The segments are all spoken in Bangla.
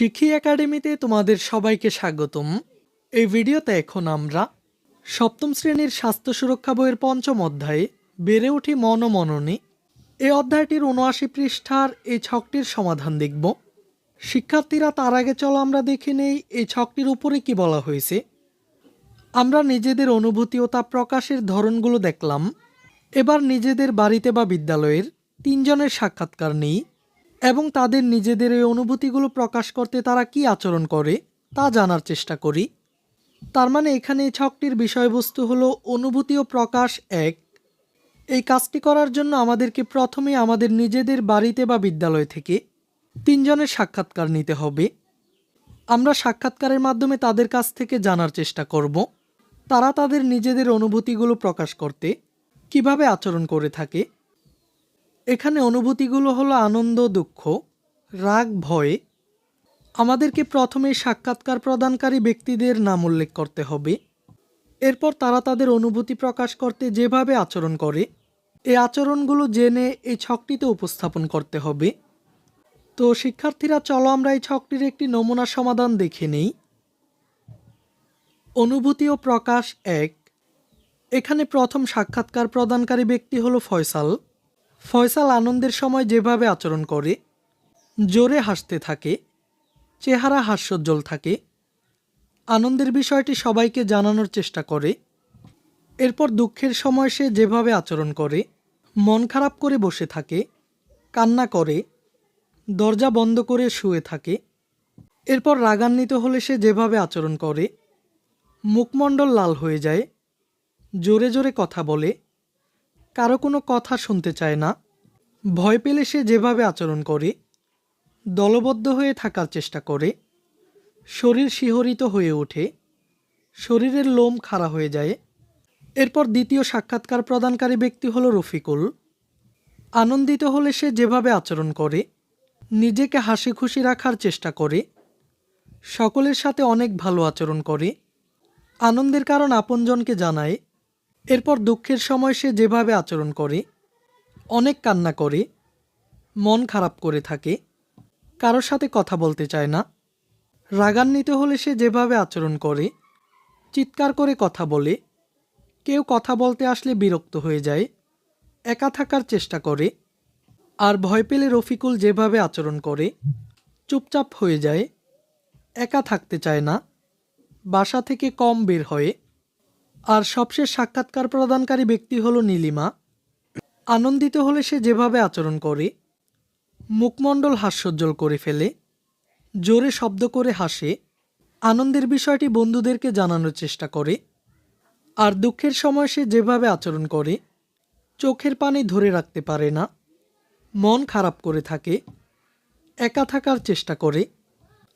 শিখি একাডেমিতে তোমাদের সবাইকে স্বাগতম। এই ভিডিওতে এখন আমরা সপ্তম শ্রেণির স্বাস্থ্য সুরক্ষা বইয়ের পঞ্চম অধ্যায়ে বেড়ে উঠি মন মননে এই অধ্যায়টির উনআশি পৃষ্ঠার এই ছকটির সমাধান দেখব। শিক্ষার্থীরা তার আগে চলো আমরা দেখে নেই এই ছকটির উপরে কি বলা হয়েছে। আমরা নিজেদের অনুভূতি ও তা প্রকাশের ধরনগুলো দেখলাম। এবার নিজেদের বাড়িতে বা বিদ্যালয়ের তিনজনের সাক্ষাৎকার নেই। এবং তাদের নিজেদের এই অনুভূতিগুলো প্রকাশ করতে তারা কি আচরণ করে, তা জানার চেষ্টা করি। তার মানে এখানে এই ছকটির বিষয়বস্তু হলো অনুভূতি ও প্রকাশ এক। এই কাজটি করার জন্য আমাদেরকে প্রথমে আমাদের নিজেদের বাড়িতে বা বিদ্যালয় থেকে তিনজনের সাক্ষাৎকার নিতে হবে। আমরা সাক্ষাৎকারের মাধ্যমে তাদের কাছ থেকে জানার চেষ্টা করব। তারা তাদের নিজেদের অনুভূতিগুলো প্রকাশ করতে কীভাবে আচরণ করে থাকে। এখানে অনুভূতিগুলো হলো আনন্দ, দুঃখ, রাগ, ভয়ে। আমাদেরকে প্রথমে সাক্ষাৎকার প্রদানকারী ব্যক্তিদের নাম উল্লেখ করতে হবে। এরপর তারা তাদের অনুভূতি প্রকাশ করতে যেভাবে আচরণ করে এই আচরণগুলো জেনে এই ছকটিতে উপস্থাপন করতে হবে। তো শিক্ষার্থীরা, চলো আমরা এই ছকটির একটি নমুনা সমাধান দেখে নেই। অনুভূতি ও প্রকাশ এক। এখানে প্রথম সাক্ষাৎকার প্রদানকারী ব্যক্তি হলো ফয়সাল। ফয়সাল আনন্দের সময় যেভাবে আচরণ করে, জোরে হাসতে থাকে, চেহারা হাস্যোজ্জ্বল থাকে, আনন্দের বিষয়টি সবাইকে জানানোর চেষ্টা করে, এরপর দুঃখের সময় সে যেভাবে আচরণ করে, মন খারাপ করে বসে থাকে, কান্না করে, দরজা বন্ধ করে শুয়ে থাকে, এরপর রাগান্বিত হলে সে যেভাবে আচরণ করে, মুখমণ্ডল লাল হয়ে যায়, জোরে জোরে কথা বলে কারও কোনো কথা শুনতে চায় না। ভয় পেলে সে যেভাবে আচরণ করে, দলবদ্ধ হয়ে থাকার চেষ্টা করে, শরীর শিহরিত হয়ে ওঠে, শরীরের লোম খাড়া হয়ে যায়। এরপর দ্বিতীয় সাক্ষাৎকার প্রদানকারী ব্যক্তি হলো রফিকুল। আনন্দিত হলে সে যেভাবে আচরণ করে, নিজেকে হাসি খুশি রাখার চেষ্টা করে, সকলের সাথে অনেক ভালো আচরণ করে, আনন্দের কারণ আপনজনকে জানায় এরপর দুঃখের সময় সে যেভাবে আচরণ করে, অনেক কান্না করে, মন খারাপ করে থাকে, কারোর সাথে কথা বলতে চায় না, রাগান্বিত হলে সে যেভাবে আচরণ করে, চিৎকার করে কথা বলে, কেউ কথা বলতে আসলে বিরক্ত হয়ে যায়, একা থাকার চেষ্টা করে, আর ভয় পেলে রফিকুল যেভাবে আচরণ করে, চুপচাপ হয়ে যায়, একা থাকতে চায় না, বাসা থেকে কম বের হয় আর সবশেষ সাক্ষাৎকার প্রদানকারী ব্যক্তি হলো নীলিমা। আনন্দিত হলে সে যেভাবে আচরণ করে, মুখমণ্ডল হাস্যোজ্জ্বল করে ফেলে, জোরে শব্দ করে হাসে, আনন্দের বিষয়টি বন্ধুদেরকে জানানোর চেষ্টা করে, আর দুঃখের সময় সে যেভাবে আচরণ করে, চোখের পানি ধরে রাখতে পারে না, মন খারাপ করে থাকে, একা থাকার চেষ্টা করে,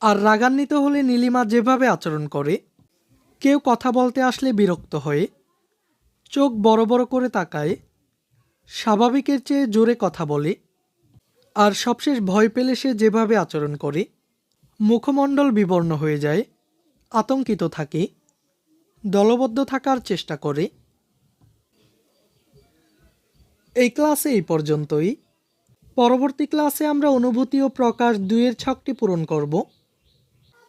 আর রাগান্বিত হলে নীলিমা যেভাবে আচরণ করে কেউ কথা বলতে আসলে বিরক্ত হয়ে চোখ বড় বড় করে তাকায়, স্বাভাবিকের চেয়ে জোরে কথা বলে আর সবশেষ ভয় পেলে সে যেভাবে আচরণ করে, মুখমণ্ডল বিবর্ণ হয়ে যায়, আতঙ্কিত থাকে, দলবদ্ধ থাকার চেষ্টা করে। এই ক্লাসে এই পর্যন্তই। পরবর্তী ক্লাসে আমরা অনুভূতি ও প্রকাশ দুইয়ের ছকটি পূরণ করব।